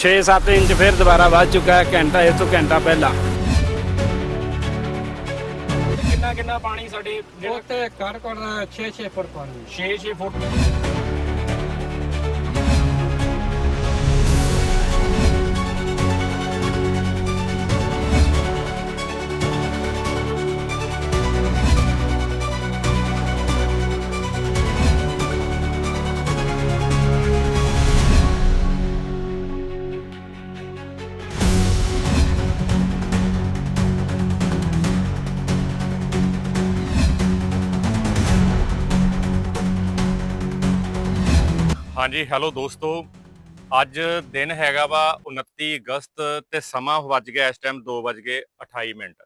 6-7 inch ਫਿਰ ਦੁਬਾਰਾ ਵੱਧ ਚੁੱਕਾ ਹੈ ਘੰਟਾ ਇਸ ਤੋਂ ਘੰਟਾ ਪਹਿਲਾਂ। ਕਿੰਨਾ ਕਿੰਨਾ ਪਾਣੀ ਸਾਡੇ ਉਹ ਤੇ ਘਰ ਕੋਲ 6-6 ਫੁੱਟ ਪਾਣੀ। 6-6 ਫੁੱਟ। ਹਾਂਜੀ ਹੈਲੋ ਦੋਸਤੋ। ਅੱਜ ਦਿਨ ਹੈਗਾ ਵਾ 29 ਅਗਸਤ ਤੇ ਸਮਾਂ ਵੱਜ ਗਿਆ ਇਸ ਟਾਈਮ 2:28 ਮਿੰਟ।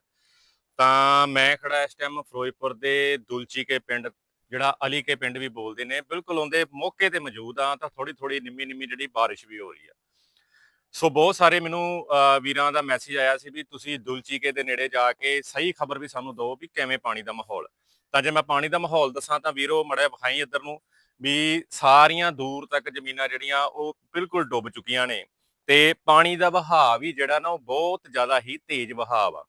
ਤਾਂ ਮੈਂ ਖੜਾ ਇਸ ਟਾਈਮ ਫਿਰੋਜ਼ਪੁਰ ਦੇ ਦੁਲਚੀ ਕੇ ਪਿੰਡ ਜਿਹੜਾ ਅਲੀ ਕੇ ਪਿੰਡ ਵੀ ਬੋਲਦੇ ਨੇ ਬਿਲਕੁਲ ਉਹਦੇ ਮੌਕੇ ਤੇ ਮੌਜੂਦ ਆ ਤਾਂ ਥੋੜੀ ਥੋੜੀ ਨਿੰਮੀ ਨਿੰਮੀ ਜਿਹੜੀ ਬਾਰਿਸ਼ ਵੀ ਹੋ ਰਹੀ ਆ। ਸੋ ਬਹੁਤ ਸਾਰੇ ਮੈਨੂੰ ਅਹ, ਵੀਰਾਂ ਦਾ ਮੈਸੇਜ ਆਇਆ ਸੀ ਵੀ ਤੁਸੀਂ ਦੁਲਚੀਕੇ ਦੇ ਨੇੜੇ ਜਾ ਕੇ ਸਹੀ ਖਬਰ ਵੀ ਸਾਨੂੰ ਦਿਓ ਵੀ ਕਿਵੇਂ ਪਾਣੀ ਦਾ ਮਾਹੌਲ। ਤਾਂ ਜੇ ਮੈਂ ਪਾਣੀ ਦਾ ਮਾਹੌਲ ਦੱਸਾਂ ਤਾਂ ਵੀਰੋ ਮੜਿਆ ਵਿਖਾਈ ਇੱਧਰ ਨੂੰ। ਵੀ ਸਾਰੀਆਂ ਦੂਰ ਤੱਕ ਜ਼ਮੀਨਾਂ ਜਿਹੜੀਆਂ ਉਹ ਬਿਲਕੁਲ ਡੁੱਬ ਚੁੱਕੀਆਂ ਨੇ ਤੇ ਪਾਣੀ ਦਾ ਵਹਾਅ ਵੀ ਜਿਹੜਾ ਨਾ ਉਹ ਬਹੁਤ ਜ਼ਿਆਦਾ ਹੀ ਤੇਜ਼ ਵਹਾਅ ਆ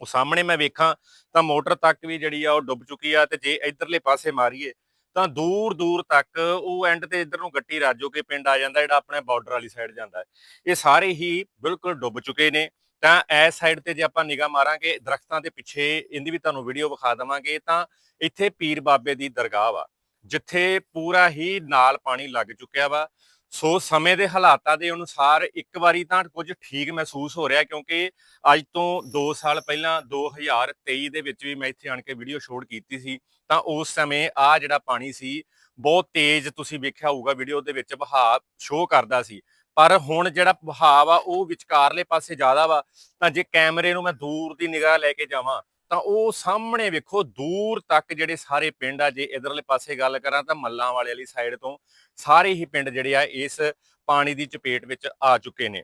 ਉਹ ਸਾਹਮਣੇ ਮੈਂ ਵੇਖਾਂ ਤਾਂ ਮੋਟਰ ਤੱਕ ਵੀ ਜਿਹੜੀ ਆ ਉਹ ਡੁੱਬ ਚੁੱਕੀ ਆ ਤੇ ਜੇ ਇਧਰਲੇ ਪਾਸੇ ਮਾਰੀਏ ਤਾਂ ਦੂਰ ਦੂਰ ਤੱਕ ਉਹ ਐਂਡ ਤੇ ਇਧਰ ਨੂੰ ਗੱਟੀ ਰਾਜੋ ਕੇ ਪਿੰਡ ਆ ਜਾਂਦਾ ਜਿਹੜਾ ਆਪਣੇ ਬਾਰਡਰ ਵਾਲੀ ਸਾਈਡ ਜਾਂਦਾ ਇਹ ਸਾਰੇ ਹੀ ਬਿਲਕੁਲ ਡੁੱਬ ਚੁੱਕੇ ਨੇ ਤਾਂ ਇਸ ਸਾਈਡ ਤੇ ਜੇ ਆਪਾਂ ਨਿਗਾਹ ਮਾਰਾਂਗੇ ਦਰਖਤਾਂ ਦੇ ਪਿੱਛੇ, ਇਹਦੀ ਵੀ ਤੁਹਾਨੂੰ ਵੀਡੀਓ ਵਿਖਾ ਦਵਾਂਗੇ ਤਾਂ ਇੱਥੇ ਪੀਰ ਬਾਬੇ ਦੀ ਦਰਗਾਹ ਵਾ। ਜਿੱਥੇ ਪੂਰਾ ਹੀ ਨਾਲ ਪਾਣੀ ਲੱਗ ਚੁੱਕਿਆ ਵਾ, ਸੋ ਸਮੇਂ ਦੇ ਹਾਲਾਤਾਂ ਦੇ ਅਨੁਸਾਰ ਇੱਕ ਵਾਰੀ ਤਾਂ ਕੁਝ ਠੀਕ ਮਹਿਸੂਸ ਹੋ ਰਿਹਾ, ਕਿਉਂਕਿ ਅੱਜ ਤੋਂ 2 ਸਾਲ ਪਹਿਲਾਂ 2023 ਦੇ ਵਿੱਚ ਵੀ ਮੈਂ ਇੱਥੇ ਆਣ ਕੇ ਵੀਡੀਓ ਸ਼ੋਟ ਕੀਤੀ ਸੀ, ਤਾਂ ਉਸ ਸਮੇਂ ਆ ਜਿਹੜਾ ਪਾਣੀ ਸੀ, ਬਹੁਤ ਤੇਜ਼ ਤੁਸੀਂ ਵੇਖਿਆ ਹੋਊਗਾ ਵੀਡੀਓ ਦੇ ਵਿੱਚ ਵਹਾਅ ਸ਼ੋਅ ਕਰਦਾ ਸੀ, ਪਰ ਹੁਣ ਜਿਹੜਾ ਵਹਾਅ ਵਾ ਉਹ ਵਿਚਕਾਰਲੇ ਪਾਸੇ ਜ਼ਿਆਦਾ ਵਾ, ਤਾਂ ਜੇ ਕੈਮਰੇ ਨੂੰ ਮੈਂ ਦੂਰ ਦੀ ਨਿਗਾਹ ਲੈ ਕੇ ਜਾਵਾਂ ਤਾਂ ਉਹ ਸਾਹਮਣੇ ਵੇਖੋ, ਦੂਰ ਤੱਕ ਜਿਹੜੇ ਸਾਰੇ ਪਿੰਡ ਆ, ਜੇ ਇਧਰਲੇ ਪਾਸੇ ਗੱਲ ਕਰਾਂ ਤਾਂ ਮੱਲਾਂ ਵਾਲੇ ਵਾਲੀ ਸਾਈਡ ਤੋਂ ਸਾਰੇ ਹੀ ਪਿੰਡ ਜਿਹੜੇ ਆ, ਇਸ ਪਾਣੀ ਦੀ ਚਪੇਟ ਵਿੱਚ ਆ ਚੁੱਕੇ ਨੇ।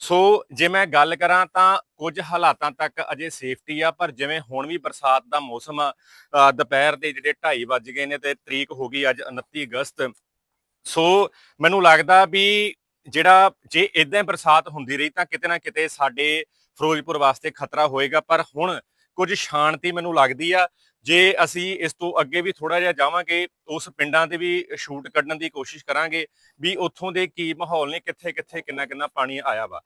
ਸੋ ਜੇ ਮੈਂ ਗੱਲ ਕਰਾਂ ਤਾਂ ਕੁਝ ਹਾਲਾਤਾਂ ਤੱਕ ਅਜੇ ਸੇਫਟੀ ਆ, ਪਰ ਜਿਵੇਂ ਹੁਣ ਵੀ ਬਰਸਾਤ ਦਾ ਮੌਸਮ ਆ ਦੁਪਹਿਰ ਦੇ ਜਿਹੜੇ 2:30 ਵੱਜ ਗਏ ਨੇ ਤੇ ਤਰੀਕ ਹੋ ਗਈ ਅੱਜ 29 ਅਗਸਤ, ਸੋ ਮੈਨੂੰ ਲੱਗਦਾ ਵੀ ਜਿਹੜਾ ਜੇ ਇਦਾਂ ਬਰਸਾਤ ਹੁੰਦੀ ਰਹੀ ਤਾਂ ਕਿਤੇ ਨਾ ਕਿਤੇ ਸਾਡੇ ਫਿਰੋਜ਼ਪੁਰ ਵਾਸਤੇ ਖਤਰਾ ਹੋਏਗਾ, ਪਰ ਹੁਣ ਕੁਝ ਸ਼ਾਂਤੀ ਮੈਨੂੰ ਲੱਗਦੀ ਆ, ਜੇ ਅਸੀਂ ਇਸ ਤੋਂ ਅੱਗੇ ਵੀ ਥੋੜਾ ਜਿਹਾ ਜਾਵਾਂਗੇ, ਉਸ ਪਿੰਡਾਂ ਤੇ ਵੀ ਸ਼ੂਟ ਕੱਢਣ ਦੀ ਕੋਸ਼ਿਸ਼ ਕਰਾਂਗੇ ਵੀ ਉੱਥੋਂ ਦੇ ਕੀ ਮਾਹੌਲ ਨੇ, ਕਿੱਥੇ ਕਿੱਥੇ ਕਿੰਨਾ ਕਿੰਨਾ ਪਾਣੀ ਆਇਆ ਵਾ।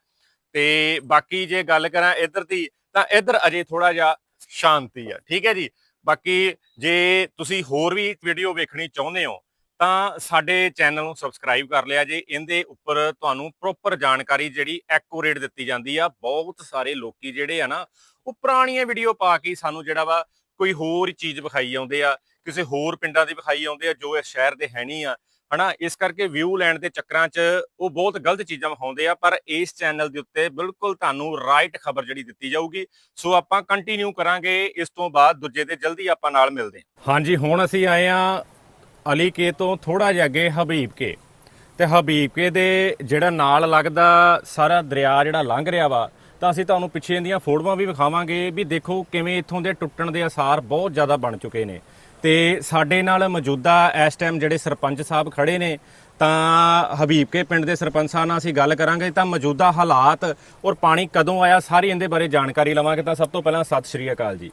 ਤੇ ਬਾਕੀ ਜੇ ਗੱਲ ਕਰਾਂ ਇੱਧਰ ਦੀ, ਤਾਂ ਇੱਧਰ ਅਜੇ ਥੋੜਾ ਜਿਹਾ ਸ਼ਾਂਤੀ ਆ, ਠੀਕ ਹੈ ਜੀ? ਬਾਕੀ ਜੇ ਤੁਸੀਂ ਹੋਰ ਵੀ ਵੀਡੀਓ ਵੇਖਣੀ ਚਾਹੁੰਦੇ ਹੋ ਤਾਂ ਸਾਡੇ ਚੈਨਲ ਨੂੰ ਸਬਸਕ੍ਰਾਈਬ ਕਰ ਲਿਆ ਜੇ, ਇਹਦੇ ਉੱਪਰ ਤੁਹਾਨੂੰ ਪ੍ਰੋਪਰ ਜਾਣਕਾਰੀ ਜਿਹੜੀ ਐਕੂਰੇਟ ਦਿੱਤੀ ਜਾਂਦੀ ਆ। ਬਹੁਤ ਸਾਰੇ ਲੋਕੀ ਜਿਹੜੇ ਆ ਨਾ, ਉਹ ਪੁਰਾਣੀਆਂ ਵੀਡੀਓ ਪਾ ਕੇ ਸਾਨੂੰ ਜਿਹੜਾ ਵਾ ਕੋਈ ਹੋਰ ਚੀਜ਼ ਵਿਖਾਈ ਆਉਂਦੇ ਆ, ਕਿਸੇ ਹੋਰ ਪਿੰਡਾਂ ਦੀ ਵਿਖਾਈ ਆਉਂਦੇ ਆ, ਜੋ ਇਸ ਸ਼ਹਿਰ ਦੇ ਹੈ ਨਹੀਂ ਆ। ਹਨਾ, ਇਸ ਕਰਕੇ ਵਿਊ ਲੈਣ ਦੇ ਚੱਕਰਾਂ 'ਚ ਉਹ ਬਹੁਤ ਗਲਤ ਚੀਜ਼ਾਂ ਵਿਖਾਉਂਦੇ ਆ, ਪਰ ਇਸ ਚੈਨਲ ਦੇ ਉੱਤੇ ਬਿਲਕੁਲ ਤੁਹਾਨੂੰ ਰਾਈਟ ਖਬਰ ਜਿਹੜੀ ਦਿੱਤੀ ਜਾਊਗੀ। ਸੋ ਆਪਾਂ ਕੰਟੀਨਿਊ ਕਰਾਂਗੇ, ਇਸ ਤੋਂ ਬਾਅਦ ਦੂਜੇ ਤੇ ਜਲਦੀ ਆਪਾਂ ਨਾਲ ਮਿਲਦੇ ਹਾਂ। ਹਾਂਜੀ, ਹੁਣ ਅਸੀਂ ਆਏ ਆ ਅਲੀ ਕੇ ਤੋਂ ਥੋੜਾ ਜਿਹਾ ਅੱਗੇ ਹਬੀਬ ਕੇ। ਤੇ ਹਬੀਬ ਕੇ ਦੇ ਜਿਹੜਾ ਨਾਲ ਲੱਗਦਾ ਸਾਰਾ ਦਰਿਆ ਜਿਹੜਾ ਲੰਘ ਰਿਹਾ ਵਾ, ਤਾਂ ਅਸੀਂ ਤੁਹਾਨੂੰ ਪਿੱਛੇ ਦੀਆਂ ਫੋਟੋਆਂ ਵੀ ਵਿਖਾਵਾਂਗੇ ਵੀ ਦੇਖੋ ਕਿਵੇਂ ਇੱਥੋਂ ਦੇ ਟੁੱਟਣ ਦੇ ਅਸਾਰ ਬਹੁਤ ਜ਼ਿਆਦਾ ਬਣ ਚੁੱਕੇ ਨੇ। ਤੇ ਸਾਡੇ ਨਾਲ ਮੌਜੂਦਾ ਇਸ ਟਾਈਮ ਜਿਹੜੇ ਸਰਪੰਚ ਸਾਹਿਬ ਖੜੇ ਨੇ ਤਾਂ ਹਬੀਬ ਕੇ ਪਿੰਡ ਦੇ ਸਰਪੰਚ ਨਾਲ ਅਸੀਂ ਗੱਲ ਕਰਾਂਗੇ ਤਾਂ ਮੌਜੂਦਾ ਹਾਲਾਤ ਔਰ ਪਾਣੀ ਕਦੋਂ ਆਇਆ ਸਾਰੀ ਇਹਦੇ ਬਾਰੇ ਜਾਣਕਾਰੀ ਲਵਾਂਗੇ। ਤਾਂ ਸਭ ਤੋਂ ਪਹਿਲਾਂ ਸਤਿ ਸ਼੍ਰੀ ਅਕਾਲ ਜੀ।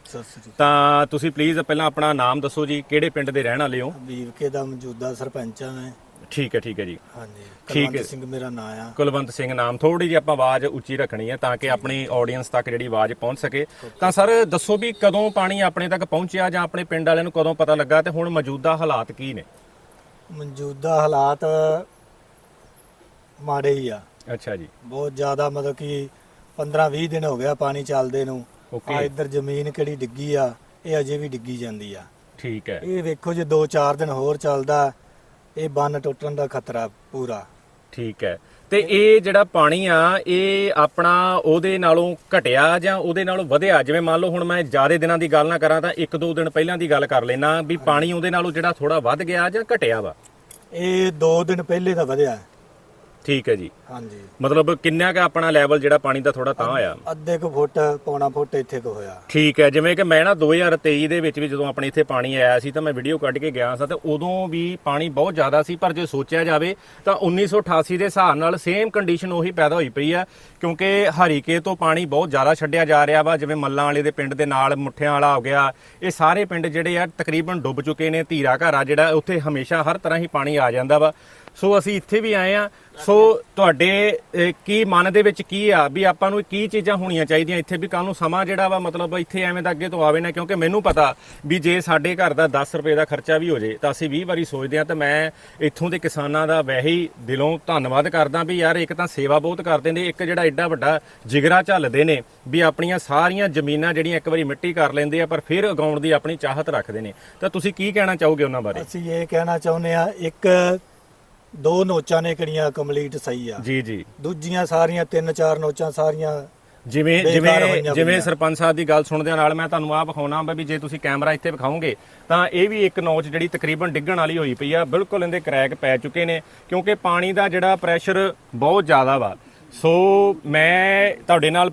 ਤਾਂ ਤੁਸੀਂ ਪਲੀਜ਼ ਪਹਿਲਾਂ ਆਪਣਾ ਨਾਮ ਦੱਸੋ ਜੀ ਕਿਹੜੇ ਪਿੰਡ ਦੇ ਰਹਿਣ ਵਾਲੇ ਹੋ? ਵੀਰ ਕੇ ਦਾ ਮੌਜੂਦਾ ਸਰਪੰਚ ਆ ਮੈਂ। ਠੀਕ ਹੈ ਠੀਕ ਹੈ ਜੀ। ਹਾਂਜੀ ਠੀਕ ਹੈ। ਕੁਲਵੰਤ ਸਿੰਘ ਮੇਰਾ ਨਾਂ ਆ। ਕੁਲਵੰਤ ਸਿੰਘ ਨਾਮ ਥੋੜੀ ਜਿਹੀ ਆਪਾਂ ਆਵਾਜ਼ ਉੱਚੀ ਰੱਖਣੀ ਹੈ ਤਾਂ ਕਿ ਆਪਣੀ ਆਡੀਅנס ਤੱਕ ਜਿਹੜੀ ਆਵਾਜ਼ ਪਹੁੰਚ ਸਕੇ। ਤਾਂ ਸਰ ਦੱਸੋ ਵੀ ਕਦੋਂ ਪਾਣੀ ਆਪਣੇ ਤੱਕ ਪਹੁੰਚਿਆ ਜਾਂ ਆਪਣੇ ਪਿੰਡ ਵਾਲਿਆਂ ਨੂੰ ਕਦੋਂ ਪਤਾ ਲੱਗਾ ਤੇ ਹੁਣ ਮੌਜੂਦਾ ਹਾਲਾਤ ਕੀ ਨੇ? ਮੌਜੂਦਾ ਹਾਲਾਤ ਮਾੜੇ ਹੀ ਆ। ਅੱਛਾ ਜੀ। ਬਹੁਤ ਜ਼ਿਆਦਾ ਮਤਲਬ ਕਿ 15-20 ਦਿਨ ਹੋ ਗਿਆ ਪਾਣੀ ਚੱਲਦੇ ਨੂੰ। Okay. ਆ ਇੱਧਰ ਜ਼ਮੀਨ ਕਿਹੜੀ ਡਿੱਗੀ ਆ ਇਹ ਅਜੇ ਵੀ ਡਿੱਗੀ ਜਾਂਦੀ ਆ। ਠੀਕ ਹੈ। ਇਹ ਵੇਖੋ ਜੇ 2-4 ਦਿਨ ਹੋਰ ਚੱਲਦਾ ਇਹ ਬੰਨ ਟੁੱਟਣ ਦਾ ਖਤਰਾ ਪੂਰਾ। ਠੀਕ ਹੈ। ਤੇ ਇਹ ਜਿਹੜਾ ਪਾਣੀ ਆ, ਇਹ ਆਪਣਾ ਉਹਦੇ ਨਾਲੋਂ ਘਟਿਆ ਜਾਂ ਉਹਦੇ ਨਾਲੋਂ ਵਧਿਆ? ਜਿਵੇਂ ਮੰਨ ਲਓ ਹੁਣ ਮੈਂ ਜ਼ਿਆਦਾ ਦਿਨਾਂ ਦੀ ਗੱਲ ਨਾ ਕਰਾਂ ਤਾਂ ਇੱਕ ਦੋ ਦਿਨ ਪਹਿਲਾਂ ਦੀ ਗੱਲ ਕਰ ਲੈਣਾ ਵੀ ਪਾਣੀ ਉਹਦੇ ਨਾਲੋਂ ਜਿਹੜਾ ਥੋੜਾ ਵੱਧ ਗਿਆ ਜਾਂ ਘਟਿਆ ਵਾ। ਇਹ 2 ਦਿਨ ਪਹਿਲੇ ਤਾਂ ਵਧਿਆ। ਠੀਕ ਹੈ ਜੀ। ਹਾਂਜੀ। ਮਤਲਬ ਕਿੰਨਾ ਕੁ ਆਪਣਾ ਲੈਵਲ ਜਿਹੜਾ ਪਾਣੀ ਦਾ ਥੋੜਾ ਤਾਂ ਆਇਆ? ਅੱਧੇ ਕੁ ਫੁੱਟ ਪੌਣਾ ਫੁੱਟ ਇੱਥੇ ਕੁ ਹੋਇਆ। ਠੀਕ ਹੈ ਜਿਵੇਂ ਕਿ ਮੈਂ ਨਾ 2023 ਦੇ ਵਿੱਚ ਵੀ ਜਦੋਂ ਆਪਣੇ ਇੱਥੇ ਪਾਣੀ ਆਇਆ ਸੀ ਤਾਂ ਮੈਂ ਵੀਡੀਓ ਕੱਢ ਕੇ ਗਿਆ ਸਾਂ ਤੇ ਉਦੋਂ ਵੀ ਪਾਣੀ ਬਹੁਤ ਜ਼ਿਆਦਾ ਸੀ ਪਰ ਜੇ ਸੋਚਿਆ ਜਾਵੇ ਤਾਂ 1988 ਦੇ ਹਿਸਾਬ ਨਾਲ ਸੇਮ ਕੰਡੀਸ਼ਨ ਉਹੀ ਪੈਦਾ ਹੋਈ ਪਈ ਆ ਕਿਉਂਕਿ ਹਰੀਕੇ ਤੋਂ ਪਾਣੀ ਬਹੁਤ ਜ਼ਿਆਦਾ ਛੱਡਿਆ ਜਾ ਰਿਹਾ ਵਾ ਜਿਵੇਂ ਮੱਲਾਂ ਵਾਲੇ ਦੇ ਪਿੰਡ ਦੇ ਨਾਲ ਮੁੱਠਿਆਂ ਵਾਲਾ ਹੋ ਗਿਆ ਇਹ ਸਾਰੇ ਪਿੰਡ ਜਿਹੜੇ ਆ ਤਕਰੀਬਨ ਡੁੱਬ ਚੁੱਕੇ ਨੇ ਧੀਰਾ ਘਰ ਆ ਜਿਹੜਾ ਉੱਥੇ ਹਮੇਸ਼ਾ ਹਰ ਤਰ੍ਹਾਂ ਹੀ ਪਾਣੀ ਆ ਜਾਂਦਾ ਵਾ। ਸੋ ਅਸੀਂ ਇੱਥੇ ਵੀ ਆਏ ਆ ਸੋ ਤੁਹਾਡੇ ਅਹ, ਕੀ ਮਨ ਦੇ ਵਿੱਚ ਕੀ ਆ ਵੀ ਆਪਾਂ ਨੂੰ ਕੀ ਚੀਜ਼ਾਂ ਹੋਣੀਆਂ ਚਾਹੀਦੀਆਂ? ਇੱਥੇ ਵੀ ਕੱਲ ਨੂੰ ਸਮਾਂ ਜਿਹੜਾ ਵਾ ਮਤਲਬ ਇੱਥੇ ਐਵੇਂ ਦਾ ਅੱਗੇ ਤੋਂ ਆਵੇ ਨਾ ਕਿਉਂਕਿ ਮੈਨੂੰ ਪਤਾ ਵੀ ਜੇ ਸਾਡੇ ਘਰ ਦਾ 10 ਰੁਪਏ ਦਾ ਖਰਚਾ ਵੀ ਹੋ ਜੇ ਤਾਂ ਅਸੀਂ 20 ਵਾਰੀ ਸੋਚਦੇ ਆ ਤਾਂ ਮੈਂ ਇੱਥੋਂ ਦੇ ਕਿਸਾਨਾਂ ਦਾ ਵੈਸੇ ਹੀ ਦਿਲੋਂ ਧੰਨਵਾਦ ਕਰਦਾ ਵੀ ਯਾਰ ਇੱਕ ਤਾਂ ਸੇਵਾ ਬਹੁਤ ਕਰਦੇ ਨੇ ਇੱਕ ਜਿਹੜਾ ਐਡਾ ਵੱਡਾ ਜਿਗਰਾ ਝੱਲਦੇ ਨੇ ਵੀ ਆਪਣੀਆਂ ਸਾਰੀਆਂ ਜ਼ਮੀਨਾਂ ਜਿਹੜੀਆਂ ਇੱਕ ਵਾਰੀ ਮਿੱਟੀ ਕਰ ਲੈਂਦੇ ਆ ਪਰ ਫਿਰ ਉਗਾਉਣ ਦੀ ਆਪਣੀ ਚਾਹਤ ਰੱਖਦੇ ਨੇ। ਤਾਂ ਤੁਸੀਂ ਕੀ ਕਹਿਣਾ ਚਾਹੋਗੇ ਉਹਨਾਂ ਬਾਰੇ? ਅਸੀਂ ਇਹ ਕਹਿਣਾ ਚਾਹੁੰਦੇ ਆ ਇੱਕ ਦੋ ਨੋਚਾਂ ਨੇ ਕਿਹੜੀਆਂ ਕੰਪਲੀਟ ਸਹੀ ਆ। ਜੀ ਜੀ। ਦੂਜੀਆਂ ਸਾਰੀਆਂ ਤਿੰਨ ਚਾਰ ਨੋਚਾਂ ਸਾਰੀਆਂ ਜਿਵੇਂ ਜਿਵੇਂ ਜਿਵੇਂ। ਸਰਪੰਚ ਸਾਹਿਬ ਦੀ ਗੱਲ ਸੁਣਦਿਆਂ ਨਾਲ ਮੈਂ ਤੁਹਾਨੂੰ ਆਹ ਵਿਖਾਉਣਾ ਵੀ ਜੇ ਤੁਸੀਂ ਕੈਮਰਾ ਇੱਥੇ ਵਿਖਾਓਗੇ ਤਾਂ ਇਹ ਵੀ ਇੱਕ ਨੌਚ ਜਿਹੜੀ ਤਕਰੀਬਨ ਡਿੱਗਣ ਵਾਲੀ ਹੋਈ ਪਈ ਆ ਬਿਲਕੁਲ ਇਹਦੇ ਕਰੈਕ ਪੈ ਚੁੱਕੇ ਨੇ ਕਿਉਂਕਿ ਪਾਣੀ ਦਾ ਜਿਹੜਾ ਪ੍ਰੈਸ਼ਰ ਬਹੁਤ ਜ਼ਿਆਦਾ ਵਾ। ਸੋ ਮੈਂ ਤੁਹਾਡੇ ਨਾਲ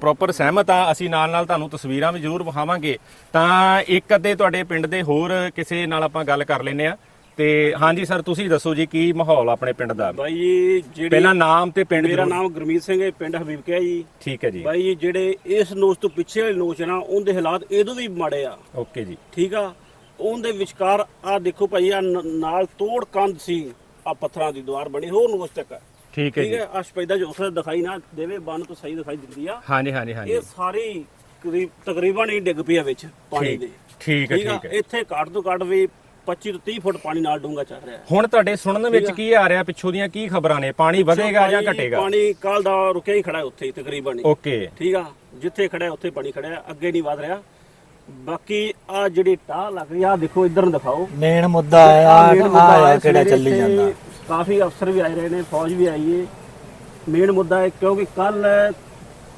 ਪ੍ਰੋਪਰ ਸਹਿਮਤ ਆ ਅਸੀਂ ਨਾਲ ਨਾਲ ਤੁਹਾਨੂੰ ਤਸਵੀਰਾਂ ਵੀ ਜ਼ਰੂਰ ਵਿਖਾਵਾਂਗੇ। ਤਾਂ ਇੱਕ ਅੱਧੇ ਤੁਹਾਡੇ ਪਿੰਡ ਦੇ ਹੋਰ ਕਿਸੇ ਨਾਲ ਆਪਾਂ ਗੱਲ ਕਰ ਲੈਨੇ ਆ। ਤੇ ਹਾਂਜੀ ਸਰ ਤੁਸੀਂ ਦੱਸੋ ਜੀ ਕੀ ਮਾਹੌਲ ਆਪਣੇ ਪਿੰਡ ਦਾ? ਬਾਈ ਜੀ ਜਿਹੜੀ ਪਹਿਲਾਂ ਨਾਮ ਤੇ ਪਿੰਡ ਮੇਰਾ ਜ਼ਰੂਰ। ਨਾਮ ਗੁਰਮੀਤ ਸਿੰਘ ਹੈ ਪਿੰਡ ਹਬੀਬਕਿਆ ਜੀ। ਠੀਕ ਹੈ ਜੀ। ਬਾਈ ਜੀ ਜਿਹੜੇ ਇਸ ਨੋਚ ਤੋਂ ਪਿੱਛੇ ਵਾਲੇ ਨੋਚ ਨਾ ਉਹਦੇ ਹਾਲਾਤ ਇਹਦੋਂ ਵੀ ਮਾੜੇ ਆ। ਓਕੇ ਜੀ। ਠੀਕ ਆ? ਉਹਦੇ ਵਿਚਕਾਰ ਆ ਦੇਖੋ ਭਾਈ ਆ ਨਾਲ ਤੋੜ ਕੰਧ ਸੀ ਆ ਪੱਥਰਾਂ ਦੀ ਦੀਵਾਰ ਬਣੀ ਹੋਰ ਨੋਚ ਤੱਕ। ਠੀਕ ਹੈ ਠੀਕ ਜੀ। ਹੈ ਅਸ਼ਪੈਦਾ ਜੋ ਉਸੇ ਦਿਖਾਈ ਨਾ ਦੇਵੇ ਬੰਨ ਤੋਂ ਸਹੀ ਦਿਖਾਈ ਦਿੰਦੀ ਆ। ਹਾਂਜੀ ਹਾਂਜੀ ਹਾਂਜੀ। ਇਹ ਸਾਰੀ ਕਰੀਬ ਤਕਰੀਬਨ ਹੀ ਡਿੱਗ ਪਈ ਆ ਵਿੱਚ ਪਾਣੀ ਠੀਕ- ਦੇ। ਠੀਕ ਹੈ ਠੀਕ ਆ? ਇੱਥੇ ਘੱਟ ਤੋਂ ਘੱਟ ਵੀ 25 ਤੋਂ 30 ਫੁੱਟ ਪਾਣੀ ਨਾਲ ਡੂੰਗਾ ਚੱਲ ਰਿਹਾ ਹੈ। ਹੁਣ ਤੁਹਾਡੇ ਸੁਣਨ ਵਿੱਚ ਕੀ ਆ ਰਿਹਾ ਪਿੱਛੋਂ ਦੀਆਂ ਕੀ ਖਬਰਾਂ ਨੇ? ਪਾਣੀ ਵਧੇਗਾ ਜਾਂ ਪਾਣੀ- ਘਟੇਗਾ? ਪਾਣੀ ਕੱਲ ਦਾ ਰੁਕਿਆ ਹੀ ਖੜਾ ਹੈ ਉੱਥੇ ਹੀ ਤਕਰੀਬਨ ਹੀ। ਓਕੇ। ਠੀਕ ਆ। ਜਿੱਥੇ ਖੜਾ ਹੈ ਉੱਥੇ ਪਾਣੀ ਖੜਾ ਹੈ ਅੱਗੇ ਨਹੀਂ ਵਧ ਰਿਹਾ। ਬਾਕੀ ਆ ਜਿਹੜੀ ਟਾਹ ਲੱਗ ਰਹੀ ਆ ਦੇਖੋ ਇੱਧਰ ਨੂੰ ਦਿਖਾਓ। ਮੇਨ ਮੁੱਦਾ ਆ ਆਹ main ਮੁੱਦਾ ਆ ਹੈ, ਕਿਹੜਾ ਚੱਲੀ ਜਾਂਦਾ। ਕਾਫੀ ਅਫਸਰ ਵੀ ਆਏ ਰਹੇ ਨੇ ਫੌਜ ਵੀ ਆਈ ਹੈ ਮੇਨ ਮੁੱਦਾ ਹੈ ਕਿਉਂਕਿ ਕੱਲ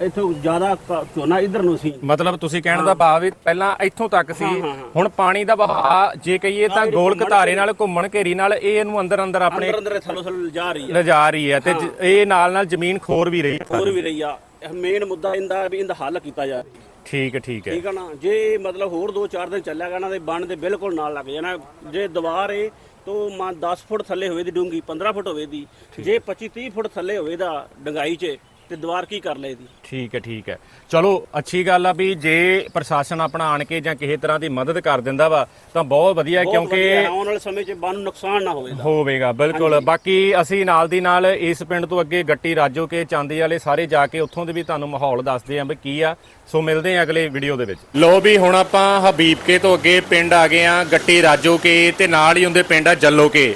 ਇੱਥੇ ਜ਼ਿਆਦਾ ਕ- ਝੋਨਾ ਇੱਧਰ ਨੂੰ ਸੀ। ਮਤਲਬ ਤੁਸੀਂ ਕਹਿਣ ਦਾ ਭਾਵ ਵੀ ਪਹਿਲਾਂ ਇੱਥੋਂ ਤੱਕ ਸੀ। ਹਾਂ, ਹਾਂ, ਹਾਂ। ਹੁਣ ਪਾਣੀ ਦਾ ਵਹਾਅ ਜੇ ਕਹੀਏ ਤਾਂ ਹਾਂ, ਗੋਲ ਘਤਾਰੇ ਨਾਲ ਘੁੰਮਣ ਘੇਰੀ ਨਾਲ ਇਹ ਇਹਨੂੰ ਅੰਦਰ ਅੰਦਰ ਆਪਣੇ ਅੰਦਰ ਅੰਦਰ ਥੱਲੋਂ ਥੱਲੋਂ ਜਾ ਰਹੀ ਹੈ ਲਿਜਾ ਰਹੀ ਹੈ ਤੇ ਜ- ਇਹ ਨਾਲ ਨਾਲ ਜ਼ਮੀਨ ਖੋਰ ਵੀ ਰਹੀ ਹੋਰ ਵੀ ਰਹੀ ਆ। ਮੇਨ ਮੁੱਦਾ ਇਹਦਾ ਵੀ ਇਹਦਾ ਹੱਲ ਕੀਤਾ ਜਾ ਠੀਕ ਹੈ ਠੀਕ ਹੈ। ਠੀਕ ਆ ਨਾ? ਜੇ ਮਤਲਬ ਹੋਰ 2-4 ਦਿਨ ਚੱਲਿਆ ਗਿਆ ਨਾ ਤੇ ਬੰਨ ਦੇ ਬਿਲਕੁਲ ਨਾਲ ਲੱਗ ਜਾਣਾ। ਜੇ ਦੀਵਾਰ ਏ ਤੋਂ ਮਾਂ 10 ਫੁੱਟ ਥੱਲੇ ਹੋਵੇ ਦੀ ਡੂੰਗੀ 15 ਫੁੱਟ ਹੋਵੇ ਦੀ। ਜੇ 25-30 ਫੁੱਟ ਥੱਲੇ ਹੋਵੇ ਦਾ ਡੰਗਾਈ 'ਚ ਤੇ ਦੀਵਾਰ ਕੀ ਕਰ ਲਏਦੀ ਠੀਕ ਹੈ ਠੀਕ ਹੈ। ਚਲੋ ਅੱਛੀ ਗੱਲ ਆ ਵੀ ਜੇ ਪ੍ਰਸ਼ਾਸਨ ਆਪਣਾ ਆਣ ਕੇ ਜਾਂ ਕਿਸੇ ਤਰ੍ਹਾਂ ਦੀ ਮਦਦ ਕਰ ਦਿੰਦਾ ਵਾ ਤਾਂ ਬਹੁਤ ਵਧੀਆ ਬਹੁਤ ਕਿਉਂਕਿ ਵਧੀਆ, ਆਉਣ ਵਾਲੇ ਸਮੇਂ 'ਚ ਬੰਨ ਨੂੰ ਨੁਕਸਾਨ ਨਾ ਹੋਵੇ ਦਾ ਹੋਵੇਗਾ ਬਿਲਕੁਲ। ਬਾਕੀ ਅਸੀਂ ਨਾਲ ਦੀ ਨਾਲ ਇਸ ਪਿੰਡ ਤੋਂ ਅੱਗੇ ਗੱਟੀ ਰਾਜੋ ਕੇ ਚਾਂਦੀ ਵਾਲੇ ਸਾਰੇ ਜਾ ਕੇ ਉੱਥੋਂ ਦੇ ਵੀ ਤੁਹਾਨੂੰ ਮਾਹੌਲ ਦੱਸਦੇ ਆਂ ਵੀ ਕੀ ਆ। ਸੋ ਮਿਲਦੇ ਆਂ ਅਗਲੇ ਵੀਡੀਓ ਦੇ ਵਿੱਚ। ਲੋ ਵੀ ਹੁਣ ਆਪਾਂ ਹਬੀਬਕੇ ਤੋਂ ਅੱਗੇ ਪਿੰਡ ਆ ਗਏ ਆਂ ਗੱਟੀ ਰਾਜੋ ਕੇ ਤੇ ਨਾਲ ਹੀ ਹੁੰਦੇ ਪਿੰਡ ਆ ਜੱਲੋ ਕੇ।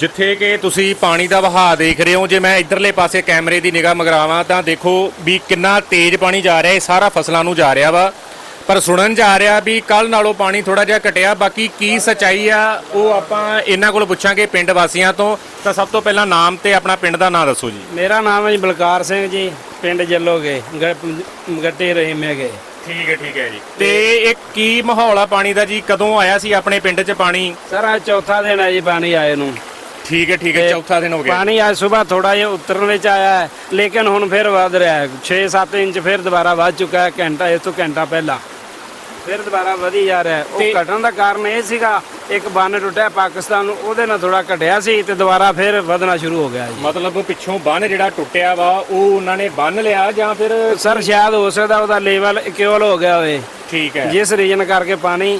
ਜਿੱਥੇ ਕਿ ਤੁਸੀਂ ਪਾਣੀ ਦਾ ਵਹਾਅ ਦੇਖ ਰਹੇ ਹੋ ਜੇ ਮੈਂ ਇਧਰਲੇ ਪਾਸੇ ਕੈਮਰੇ ਦੀ ਨਿਗਾਹ ਮਗਰਾਵਾਂ ਤਾਂ ਦੇਖੋ ਵੀ ਕਿੰਨਾ ਤੇਜ਼ ਪਾਣੀ ਜਾ ਰਿਹਾ ਇਹ ਸਾਰਾ ਫਸਲਾਂ ਨੂੰ ਜਾ ਰਿਹਾ ਵਾ। ਪਰ ਸੁਣਨ ਜਾ ਰਿਹਾ ਵੀ ਕੱਲ ਨਾਲੋਂ ਪਾਣੀ ਥੋੜਾ ਜਿਹਾ ਘਟਿਆ ਬਾਕੀ ਕੀ ਸਚਾਈ ਆ ਉਹ ਆਪਾਂ ਇਹਨਾਂ ਕੋਲ ਪੁੱਛਾਂਗੇ ਪਿੰਡ ਵਾਸੀਆਂ ਤੋਂ। ਤਾਂ ਸਭ ਤੋਂ ਪਹਿਲਾਂ ਨਾਮ ਤੇ ਆਪਣਾ ਪਿੰਡ ਦਾ ਨਾਮ ਦੱਸੋ ਜੀ। ਮੇਰਾ ਨਾਮ ਹੈ ਜੀ ਬਲਕਾਰ ਸਿੰਘ ਜੀ ਪਿੰਡ ਜੱਲੋਗੇ ਗ- ਗੱਟੇ ਰਹਿਮ ਹੈਗੇ ਠੀਕ ਹੈ ਠੀਕ ਹੈ ਜੀ। ਤੇ ਇਹ ਕੀ ਮਾਹੌਲ ਆ ਪਾਣੀ ਦਾ ਜੀ? ਕਦੋਂ ਆਇਆ ਸੀ ਆਪਣੇ ਪਿੰਡ 'ਚ ਪਾਣੀ? ਸਰ ਅੱਜ ਚੌਥਾ ਦਿਨ ਹੈ ਜੀ ਪਾਣੀ ਆਏ ਨੂੰ। ਠੀਕ ਹੈ ਠੀਕ ਹੈ ਚੌਥਾ ਦਿਨ ਹੋ ਗਿਆ। ਪਾਣੀ ਅੱਜ ਸਵੇਰ ਥੋੜਾ ਜਿਹਾ ਉਤਰਨ ਵਿੱਚ ਆਇਆ ਹੈ ਲੇਕਿਨ ਹੁਣ ਫਿਰ ਵਧ ਰਿਹਾ ਹੈ। 6-7 ਇੰਚ ਫਿਰ ਦੁਬਾਰਾ ਵੱਧ ਚੁੱਕਾ ਹੈ ਘੰਟਾ ਇਸ ਤੋਂ ਘੰਟਾ ਪਹਿਲਾਂ। ਫਿਰ ਦੁਬਾਰਾ ਵਧੀ ਜਾ ਰਿਹਾ ਹੈ। ਉਹ ਘਟਣ ਦਾ ਕਾਰਨ ਇਹ ਸੀਗਾ ਇੱਕ ਬੰਨ ਟੁੱਟਿਆ ਪਾਕਿਸਤਾਨ ਨੂੰ ਉਹਦੇ ਨਾਲ ਥੋੜਾ ਘਟਿਆ ਸੀ ਤੇ ਦੁਬਾਰਾ ਫਿਰ ਵਧਣਾ ਸ਼ੁਰੂ ਹੋ ਗਿਆ ਜੀ। ਮਤਲਬ ਪਿੱਛੋਂ ਬੰਨ ਜਿਹੜਾ ਟੁੱਟਿਆ ਵਾ ਉਹ ਉਹਨਾਂ ਨੇ ਬੰਨ ਲਿਆ ਜਾਂ ਫਿਰ ਸਰ ਸ਼ਾਇਦ ਹੋ ਸਕਦਾ ਉਹਦਾ ਲੈਵਲ ਇਕੁਅਲ ਹੋ ਗਿਆ ਹੋਵੇ। ਠੀਕ ਹੈ। ਜਿਸ ਰੀਜਨ ਕਰਕੇ ਪਾਣੀ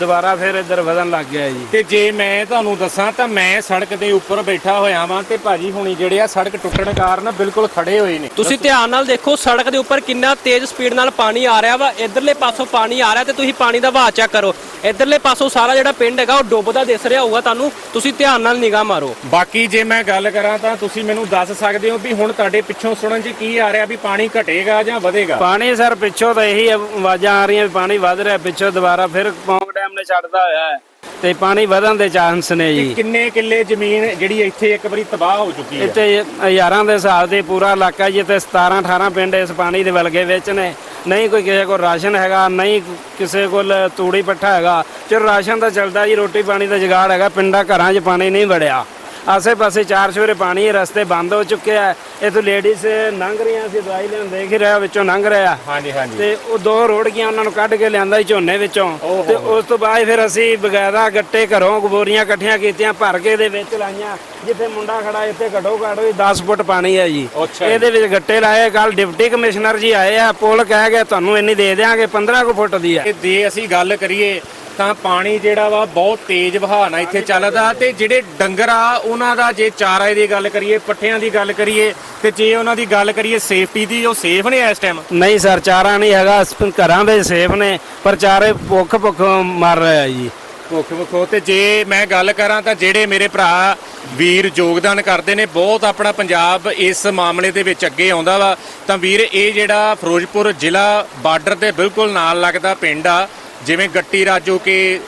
ਦੁਬਾਰਾ ਫਿਰ ਇੱਧਰ ਵਧਣ ਲੱਗ ਗਿਆ ਜੀ। ਤੇ ਜੇ ਮੈਂ ਤੁਹਾਨੂੰ ਦੱਸਾਂ ਤਾਂ ਮੈਂ ਸੜਕ ਦੇ ਉੱਪਰ ਬੈਠਾ ਹੋਇਆ ਵਾਂ ਤੇ ਭਾਜੀ ਹੁਣੀ ਜਿਹੜੇ ਆ ਸੜਕ ਟੁੱਟਣ ਕਾਰਨ ਬਿਲਕੁਲ ਖੜੇ ਹੋਏ ਨੇ। ਤੁਸੀਂ ਧਿਆਨ ਨਾਲ ਦੇਖੋ ਸੜਕ ਦੇ ਉੱਪਰ ਕਿੰਨਾ ਤੇਜ਼ ਸਪੀਡ ਨਾਲ ਪਾਣੀ ਆ ਰਿਹਾ ਵਾ। ਇਧਰਲੇ ਪਾਸੋਂ ਪਾਣੀ ਆ ਰਿਹਾ ਤੇ ਤੁਸੀਂ ਪਾਣੀ ਦਾ ਵਹਾਅ ਚੈੱਕ ਕਰੋ। ਇਧਰਲੇ ਪਾਸੋਂ ਸਾਰਾ ਜਿਹੜਾ ਪਿੰਡ ਹੈਗਾ ਉਹ ਡੁੱਬਦਾ ਦਿਸ ਰਿਹਾ ਹੋਊਗਾ ਤੁਹਾਨੂੰ। ਤੁਸੀਂ ਧਿਆਨ ਨਾਲ ਨਿਗਾਹ ਮਾਰੋ। ਬਾਕੀ ਜੇ ਮੈਂ ਗੱਲ ਕਰਾਂ ਤਾਂ ਤੁਸੀਂ ਮੈਨੂੰ ਦੱਸ ਸਕਦੇ ਹੋ ਵੀ ਹੁਣ ਤੁਹਾਡੇ ਪਿੱਛੋਂ ਸੁਣਨ 'ਚ ਕੀ ਆ ਰਿਹਾ ਵੀ ਪਾਣੀ ਘਟੇਗਾ ਜਾਂ ਵਧੇਗਾ? ਪਾਣੀ ਸਰ ਪਿੱਛੋਂ ਤਾਂ ਇਹੀ ਆਵਾਜ਼ਾਂ ਆ ਰਹੀਆਂ ਵੀ ਪਾਣੀ ਵੱਧ ਰਿਹਾ ਪਿੱਛੋਂ ਦੁਬਾਰਾ ਫਿਰ ਪੌਂਗ ਨੇ ਛੱਡਦਾ ਹੋਇਆ ਹੈ। ਤੇ ਪਾਣੀ ਵਧਣ ਦੇ ਚਾਂਸ ਨੇ ਜੀ। ਕਿੰਨੇ ਕਿੱਲੇ ਜ਼ਮੀਨ ਜਿਹੜੀ ਇੱਥੇ ਇੱਕ ਵਾਰੀ ਤਬਾਹ ਹੋ ਚੁੱਕੀ ਹੈ? ਇੱਥੇ ਹਜ਼ਾਰਾਂ ਦੇ ਹਿਸਾਬ ਤੇ ਪੂਰਾ ਇਲਾਕਾ ਜੀ ਤੇ 17 18 ਪਿੰਡ ਇਸ ਪਾਣੀ ਦੇ ਵਲਗੇ ਵਿੱਚ ਨੇ। ਨਹੀਂ ਕੋਈ ਕਿਸੇ ਕੋਲ ਰਾਸ਼ਨ ਹੈਗਾ ਨਹੀਂ ਕਿਸੇ ਕੋਲ ਤੂੜੀ ਪੱਠਾ ਹੈਗਾ। ਚਲੋ ਰਾਸ਼ਨ ਤਾਂ ਚੱਲਦਾ ਜੀ ਰੋਟੀ ਪਾਣੀ ਦਾ ਜੁਗਾੜ ਹੈਗਾ ਪਿੰਡਾਂ ਘਰਾਂ 'ਚ ਪਾਣੀ ਨਹੀਂ ਵੜਿਆ। ਆਸੇ-ਪਾਸੇ ਚਾਰ ਚੁਫੇਰੇ ਪਾਣੀ ਹੈ ਰਸਤੇ ਬੰਦ ਹੋ ਚੁੱਕੇ ਆ। ਇਥੋਂ ਲੇਡੀਜ਼ ਲੰਘ ਰਹੀਆਂ ਸੀ ਦਵਾਈ ਲੈਣ ਦੇਖ ਹੀ ਰਿਹਾ ਵਿੱਚੋਂ ਲੰਘ ਰਿਹਾ। ਹਾਂਜੀ ਹਾਂਜੀ। ਤੇ ਉਹ ਦੋ ਰੋੜ ਗਈਆਂ ਉਹਨਾਂ ਨੂੰ ਕੱਢ ਕੇ ਲਿਆਂਦਾ ਸੀ ਝੋਨੇ ਵਿੱਚੋਂ। ਤੇ ਉਸ ਤੋਂ ਬਾਅਦ ਫਿਰ ਅਸੀਂ ਬਗੈਰਾ ਗੱਟੇ ਘਰੋਂ ਬੋਰੀਆਂ ਇਕੱਠੀਆਂ ਕੀਤੀਆਂ ਭਰ ਕੇ ਦੇ ਵਿੱਚ ਲਾਈਆਂ। ਜਿੱਥੇ ਮੁੰਡਾ ਖੜਾ ਇੱਥੇ ਘਟੋ ਘੱਟ ਵੀ 10 ਫੁੱਟ ਪਾਣੀ ਹੈ ਜੀ। ਇਹਦੇ ਵਿੱਚ ਗੱਟੇ ਲਾਏ ਕੱਲ ਡਿਪਟੀ ਕਮਿਸ਼ਨਰ ਜੀ ਆਏ ਆ ਪੁੱਲ ਕਹਿ ਗਏ ਤੁਹਾਨੂੰ ਇੰਨੀ ਦੇ ਦਿਆਂਗੇ 15 ਕੁ ਫੁੱਟ ਦੀ ਕਿ ਜੇ ਅਸੀਂ ਗੱਲ ਕਰੀਏ ਤਾਂ ਪਾਣੀ ਜਿਹੜਾ ਵਾ ਬਹੁਤ ਤੇਜ਼ ਵਹਾਅ ਨਾਲ ਇੱਥੇ ਚੱਲਦਾ ਤੇ ਜਿਹੜੇ ਡੰਗਰ ਆ ਉਹਨਾਂ ਦਾ ਜੇ ਚਾਰੇ ਦੀ ਗੱਲ ਕਰੀਏ ਪੱਠਿਆਂ ਦੀ ਗੱਲ ਕਰੀਏ ਤੇ ਜੇ ਉਹਨਾਂ ਦੀ ਗੱਲ ਕਰੀਏ ਸੇਫਟੀ ਦੀ ਉਹ ਸੇਫ ਨੇ ਇਸ ਟਾਈਮ ਨਹੀਂ ਸਰ ਚਾਰਾ ਨਹੀਂ ਹੈਗਾ ਘਰਾਂ ਦੇ ਸੇਫ ਨੇ ਪਰ ਚਾਰੇ ਭੁੱਖ ਭੁੱਖ ਮਰ ਰਹੇ ਆ ਜੀ। ਭੁੱਖ ਭੁੱਖੋ ਤੇ ਜੇ ਮੈਂ ਗੱਲ ਕਰਾਂ ਤਾਂ ਜਿਹੜੇ ਮੇਰੇ ਭਰਾ ਵੀਰ ਯੋਗਦਾਨ ਕਰਦੇ ਨੇ ਬਹੁਤ ਆਪਣਾ ਪੰਜਾਬ ਇਸ ਮਾਮਲੇ ਦੇ ਵਿੱਚ ਅੱਗੇ ਆਉਂਦਾ ਵਾ। ਤਾਂ ਵੀਰ ਇਹ ਜਿਹੜਾ ਫਿਰੋਜ਼ਪੁਰ ਜ਼ਿਲ੍ਹਾ ਬਾਰਡਰ ਦੇ ਬਿਲਕੁਲ ਨਾਲ ਲੱਗਦਾ ਪਿੰਡ ਆ ਜਿਵੇਂ ਗੱਟੀ ਰਾਜੋ ਕੇ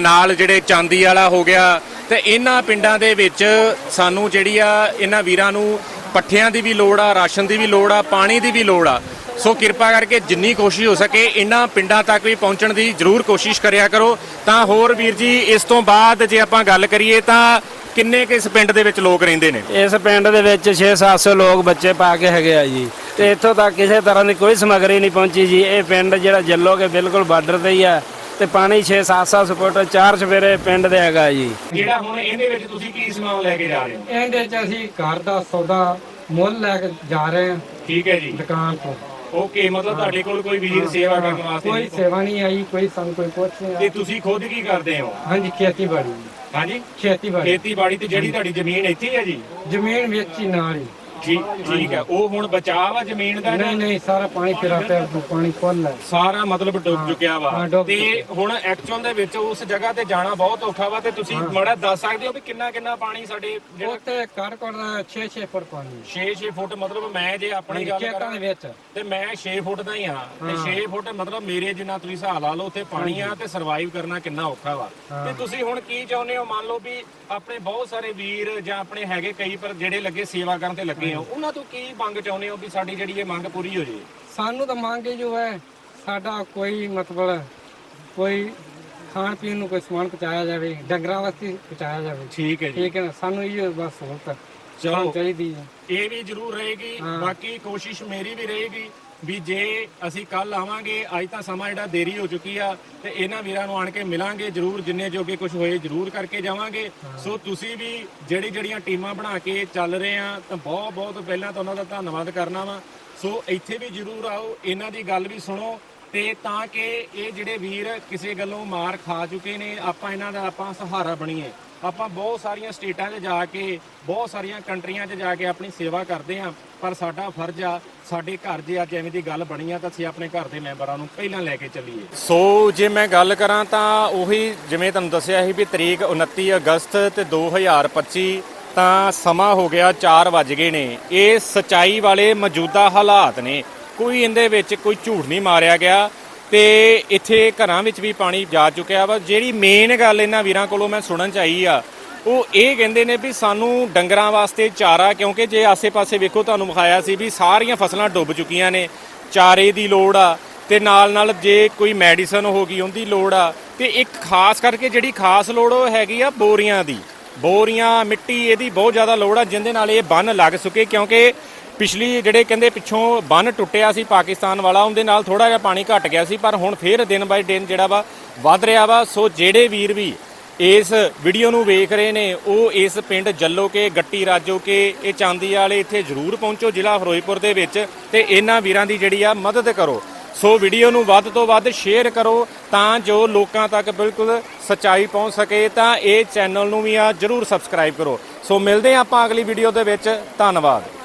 ਨਾਲ ਜਿਹੜੇ ਚਾਂਦੀ ਵਾਲਾ ਹੋ ਗਿਆ, ਤੇ ਇਹਨਾਂ ਪਿੰਡਾਂ ਦੇ ਵਿੱਚ ਸਾਨੂੰ ਜਿਹੜੀ ਆ, ਇਹਨਾਂ ਵੀਰਾਂ ਨੂੰ ਪੱਠਿਆਂ ਦੀ ਵੀ ਲੋੜ ਆ, ਰਾਸ਼ਨ ਦੀ ਵੀ ਲੋੜ ਆ, ਪਾਣੀ ਦੀ ਵੀ ਲੋੜ ਆ। ਸੋ ਕਿਰਪਾ ਕਰਕੇ ਜਿੰਨੀ ਕੋਸ਼ਿਸ਼ ਹੋ ਸਕੇ, ਇਹਨਾਂ ਪਿੰਡਾਂ ਤੱਕ ਵੀ ਪਹੁੰਚਣ ਦੀ ਜ਼ਰੂਰ ਕੋਸ਼ਿਸ਼ ਕਰਿਆ ਕਰੋ। ਤਾਂ ਹੋਰ ਵੀਰ ਜੀ, ਇਸ ਤੋਂ ਬਾਅਦ ਜੇ ਆਪਾਂ ਗੱਲ ਕਰੀਏ ਤਾਂ ਕਿੰਨੇ ਕੁ ਇਸ ਪਿੰਡ ਦੇ ਵਿੱਚ ਲੋਕ ਰਹਿੰਦੇ ਨੇ? ਇਸ ਪਿੰਡ ਦੇ ਵਿੱਚ 6-700 ਲੋਕ ਬੱਚੇ ਪਾ ਕੇ ਹੈਗੇ ਆ ਜੀ। ਤੇ ਇੱਥੋਂ ਤੱਕ ਕਿਸੇ ਤਰ੍ਹਾਂ ਦੀ ਕੋਈ ਸਮਗਰੀ ਨਹੀਂ ਪਹੁੰਚੀ ਜੀ। ਇਹ ਪਿੰਡ ਜਿਹੜਾ ਜੱਲੋਗੇ ਬਿਲਕੁਲ ਬਾਰਡਰ ਤੇ ਹੀ ਆ ਤੇ ਪਾਣੀ 6-700 ਫੁੱਟ ਚਾਰ ਚਫੇਰੇ ਪਿੰਡ ਦੇ ਹੈਗਾ ਜੀ। ਜਿਹੜਾ ਹੁਣ ਇਹਦੇ ਵਿੱਚ ਤੁਸੀਂ ਕੀ ਸਮਾਨ ਲੈ ਕੇ ਜਾ ਰਹੇ ਹੋ? ਇਹਦੇ ਚ ਅਸੀਂ ਘਰ ਦਾ ਸੌਦਾ ਮੁੱਲ ਲੈ ਕੇ ਜਾ ਰਹੇ ਹਾਂ। ਠੀਕ ਹੈ ਜੀ। ਦੁਕਾਨ ਤੋਂ। ਓਕੇ ਮਤਲਬ ਤੁਹਾਡੇ ਕੋਲ ਕੋਈ ਵੀਰ ਸੇਵਾ ਕਰਨ ਵਾਸਤੇ ਕੋਈ। ਸੇਵਾ ਨਹੀਂ ਆਈ ਕੋਈ ਸਾਨੂੰ ਕੋਈ ਪੁੱਛ ਨਹੀਂ ਤੇ ਆਇਆ। ਤੁਸੀਂ ਖੁਦ ਕੀ ਕਰਦੇ ਹੋ? ਹਾਂਜੀ ਖੇਤੀਬਾੜੀ। ਹਾਂਜੀ? ਖੇਤੀਬਾੜੀ। ਖੇਤੀਬਾੜੀ ਤੇ ਜਿਹੜੀ ਤੁਹਾਡੀ ਜ਼ਮੀਨ ਇੱਥੇ ਹੈ ਜੀ? ਜ਼ਮੀਨ ਵੇਚੀ ਨਾਲ ਹੀ। ਠੀਕ ਠੀਕ ਹੈ। ਉਹ ਹੁਣ ਬਚਾਅ ਵਾ ਜ਼ਮੀਨ ਦਾ ਨਹੀਂ ਨਹੀਂ ਸਾਰਾ ਪਾਣੀ ਫਿਰਾ ਪਿਆ ਉਦੋਂ ਪਾਣੀ ਫੁੱਲ ਹੈ। ਸਾਰਾ ਮਤਲਬ ਡੁੱਬ ਚੁੱਕਿਆ ਵਾ। ਹਾਂ, ਡੁੱਬ ਤੇ ਹੁਣ ਐਕਚੁਅਲ ਦੇ ਵਿੱਚ ਉਸ ਜਗ੍ਹਾ ਤੇ ਜਾਣਾ ਬਹੁਤ ਔਖਾ ਵਾ ਤੇ ਤੁਸੀਂ ਮਾੜਾ ਦੱਸ ਸਕਦੇ ਹੋ ਵੀ ਕਿੰਨਾ ਕਿੰਨਾ ਪਾਣੀ ਸਾਡੇ ਜਿਹੜਾ ਉੱਥੇ ਘਰ ਕੋਲ 6-6 ਫੁੱਟ ਪਾਣੀ 6-6 ਫੁੱਟ ਮਤਲਬ ਮੈਂ ਜੇ ਆਪਣੀ ਗੱਲ ਖੇਤਾਂ ਕਰਾਂ ਦੇ ਵਿੱਚ। ਤੇ ਮੈਂ 6 ਫੁੱਟ ਦਾ ਹੀ ਹਾਂ। ਤੇ 6 ਫੁੱਟ ਮਤਲਬ ਮੇਰੇ ਜਿੰਨਾ ਤੁਸੀਂ ਹਿਸਾਬ ਲਾ ਲਓ ਉੱਥੇ ਪਾਣੀ ਆ ਤੇ ਸਰਵਾਈਵ ਕਰਨਾ ਕਿੰਨਾ ਔਖਾ ਵਾ। ਤੇ ਤੁਸੀਂ ਹੁਣ ਕੀ ਚਾਹੁੰਦੇ ਹੋ? ਮੰਨ ਲਓ ਵੀ ਆਪਣੇ ਬਹੁਤ ਸਾਰੇ ਵੀਰ ਜਾਂ ਆਪਣੇ ਹੈਗੇ ਕਈ ਪਰ ਜਿਹੜੇ ਲੱਗੇ ਸੇਵਾ ਕਰਨ ਤੇ ਲੱਗੇ ਆ ਉਹਨਾਂ ਤੋਂ ਕੀ ਮੰਗ ਚਾਹੁੰਦੇ ਹੋ ਵੀ ਸਾਡੀ ਜਿਹੜੀ ਇਹ ਮੰਗ ਪੂਰੀ ਹੋ ਜੇ ਸਾਨੂੰ ਤਾਂ ਮੰਗ ਇਹ ਜੋ ਹੈ ਸਾਡਾ ਕੋਈ ਮਤਲਬ ਕੋਈ ਖਾਣ ਪੀਣ ਨੂੰ ਕੋਈ ਸਮਾਨ ਪਹੁੰਚਾਇਆ ਜਾਵੇ ਡੰਗਰਾਂ ਵਾਸਤੇ ਪਹੁੰਚਾਇਆ ਜਾਵੇ। ਠੀਕ ਹੈ ਜੀ। ਠੀਕ ਹੈ ਨਾ? ਸਾਨੂੰ ਇਹ ਬਸ ਸਹੂਲਤ ਚਲੋ ਚਾਹੀਦੀ ਹੈ ਇਹ ਵੀ ਜ਼ਰੂਰ ਰਹੇਗੀ ਬਾਕੀ ਕੋਸ਼ਿਸ਼ ਮੇਰੀ ਵੀ ਰਹੇਗੀ ਵੀ ਜੇ ਅਸੀਂ ਕੱਲ ਆਵਾਂਗੇ ਅੱਜ ਤਾਂ ਸਮਾਂ ਜਿਹੜਾ ਦੇਰੀ ਹੋ ਚੁੱਕੀ ਆ ਤੇ ਇਹਨਾਂ ਵੀਰਾਂ ਨੂੰ ਆਣ ਕੇ ਮਿਲਾਂਗੇ ਜ਼ਰੂਰ ਜਿੰਨੇ ਜੋਗੇ ਕੁਝ ਹੋਏ ਜ਼ਰੂਰ ਕਰਕੇ ਜਾਵਾਂਗੇ। ਸੋ ਤੁਸੀਂ ਵੀ ਜਿਹੜੀ ਜਿਹੜੀਆਂ ਟੀਮਾਂ ਬਣਾ ਕੇ ਚੱਲ ਰਹੇ ਆ ਤਾਂ ਬਹੁਤ ਬਹੁਤ ਪਹਿਲਾਂ ਤਾਂ ਉਹਨਾਂ ਦਾ ਧੰਨਵਾਦ ਕਰਨਾ ਵਾ। ਸੋ ਇੱਥੇ ਵੀ ਜ਼ਰੂਰ ਆਓ ਇਹਨਾਂ ਦੀ ਗੱਲ ਵੀ ਸੁਣੋ ਤੇ ਤਾਂ ਕਿ ਇਹ ਜਿਹੜੇ ਵੀਰ ਕਿਸੇ ਗੱਲੋਂ ਮਾਰ ਖਾ ਚੁੱਕੇ ਨੇ ਆਪਾਂ ਇਹਨਾਂ ਦਾ ਆਪਾਂ ਸਹਾਰਾ ਬਣੀਏ। ਆਪਾਂ ਬਹੁਤ ਸਾਰੀਆਂ ਸਟੇਟਾਂ 'ਚ ਜਾ ਕੇ, ਬਹੁਤ ਸਾਰੀਆਂ ਕੰਟਰੀਆਂ 'ਚ ਜਾ ਕੇ ਆਪਣੀ ਸੇਵਾ ਕਰਦੇ ਹਾਂ, ਪਰ ਸਾਡਾ ਫਰਜ਼ ਆ, ਸਾਡੇ ਘਰ ਜੇ ਅੱਜ ਐਵੇਂ ਦੀ ਗੱਲ ਬਣੀ ਆ, ਤਾਂ ਅਸੀਂ ਆਪਣੇ ਘਰ ਦੇ ਮੈਂਬਰਾਂ ਨੂੰ ਪਹਿਲਾਂ ਲੈ ਕੇ ਚੱਲੀਏ। ਸੋ ਜੇ ਮੈਂ ਗੱਲ ਕਰਾਂ ਤਾਂ ਉਹੀ ਜਿਵੇਂ ਤੁਹਾਨੂੰ ਦੱਸਿਆ ਸੀ ਵੀ ਤਰੀਕ 29 ਅਗਸਤ ਤੇ 2025 ਤਾਂ ਸਮਾਂ ਹੋ ਗਿਆ 4 ਵੱਜ ਗਏ ਨੇ। ਇਹ ਸਚਾਈ ਵਾਲੇ ਮੌਜੂਦਾ ਹਾਲਾਤ ਨੇ। ਕੋਈ ਇਹਦੇ ਵਿੱਚ ਕੋਈ ਝੂਠ ਨਹੀਂ ਮਾਰਿਆ ਗਿਆ। ਤੇ ਇੱਥੇ ਘਰਾਂ ਵਿੱਚ ਵੀ ਪਾਣੀ ਜਾ ਚੁੱਕਿਆ ਵਾ। ਜਿਹੜੀ ਮੇਨ ਗੱਲ ਇਹਨਾਂ ਵੀਰਾਂ ਕੋਲੋਂ ਮੈਂ ਸੁਣਨ ਚ ਆਈ ਆ, ਉਹ ਇਹ ਕਹਿੰਦੇ ਨੇ ਵੀ ਸਾਨੂੰ ਡੰਗਰਾਂ ਵਾਸਤੇ ਚਾਰਾ, ਕਿਉਂਕਿ ਜੇ ਆਸੇ-ਪਾਸੇ ਵੇਖੋ ਤੁਹਾਨੂੰ ਵਿਖਾਇਆ ਸੀ ਵੀ ਸਾਰੀਆਂ ਫਸਲਾਂ ਡੁੱਬ ਚੁੱਕੀਆਂ ਨੇ, ਚਾਰੇ ਦੀ ਲੋੜ ਆ, ਤੇ ਨਾਲ ਨਾਲ ਜੇ ਕੋਈ ਮੈਡੀਸਨ ਹੋ ਗਈ, ਉਹਦੀ ਲੋੜ ਆ, ਤੇ ਇੱਕ ਖਾਸ ਕਰਕੇ ਜਿਹੜੀ ਖਾਸ ਲੋੜ ਉਹ ਹੈਗੀ ਆ ਬੋਰੀਆਂ ਦੀ। ਬੋਰੀਆਂ, ਮਿੱਟੀ, ਇਹਦੀ ਬਹੁਤ ਜ਼ਿਆਦਾ ਲੋੜ ਆ, ਜਿੰਦੇ ਨਾਲ ਇਹ ਬੰਨ ਲੱਗ ਸਕੇ, ਕਿਉਂਕਿ ਪਿਛਲੀ ਜਿਹੜੇ ਕਹਿੰਦੇ ਪਿੱਛੋਂ ਬੰਨ ਟੁੱਟਿਆ ਸੀ ਪਾਕਿਸਤਾਨ ਵਾਲਾ, ਉਹਦੇ ਨਾਲ ਥੋੜਾ ਜਿਹਾ ਪਾਣੀ ਘਟ ਗਿਆ ਸੀ, ਪਰ ਹੁਣ ਫੇਰ ਦਿਨ ਬਾਈ ਦਿਨ ਜਿਹੜਾ ਵਾ ਵੱਧ ਰਿਹਾ ਵਾ। ਸੋ ਜਿਹੜੇ ਵੀਰ ਵੀ ਇਸ ਵੀਡੀਓ ਨੂੰ ਵੇਖ ਰਹੇ ਨੇ, ਉਹ ਇਸ ਪਿੰਡ ਜੱਲੋ ਕੇ, ਗੱਟੀ ਰਾਜੋ ਕੇ, ਇਹ ਚਾਂਦੀ ਵਾਲੇ ਇੱਥੇ ਜ਼ਰੂਰ ਪਹੁੰਚੋ, ਜ਼ਿਲ੍ਹਾ ਫਿਰੋਜ਼ਪੁਰ ਦੇ ਵਿੱਚ, ਤੇ ਇਹਨਾਂ ਵੀਰਾਂ ਦੀ ਜਿਹੜੀ ਆ ਮਦਦ ਕਰੋ। ਸੋ ਵੀਡੀਓ ਨੂੰ ਵੱਧ ਤੋਂ ਵੱਧ ਸ਼ੇਅਰ ਕਰੋ, ਤਾਂ ਜੋ ਲੋਕਾਂ ਤੱਕ ਬਿਲਕੁਲ ਸੱਚਾਈ ਪਹੁੰਚ ਸਕੇ, ਤਾਂ ਇਹ ਚੈਨਲ ਨੂੰ ਵੀ ਆ ਜਰੂਰ ਸਬਸਕ੍ਰਾਈਬ ਕਰੋ। ਸੋ ਮਿਲਦੇ ਹਾਂ ਆਪਾਂ ਅਗਲੀ ਵੀਡੀਓ ਦੇ ਵਿੱਚ। ਧੰਨਵਾਦ।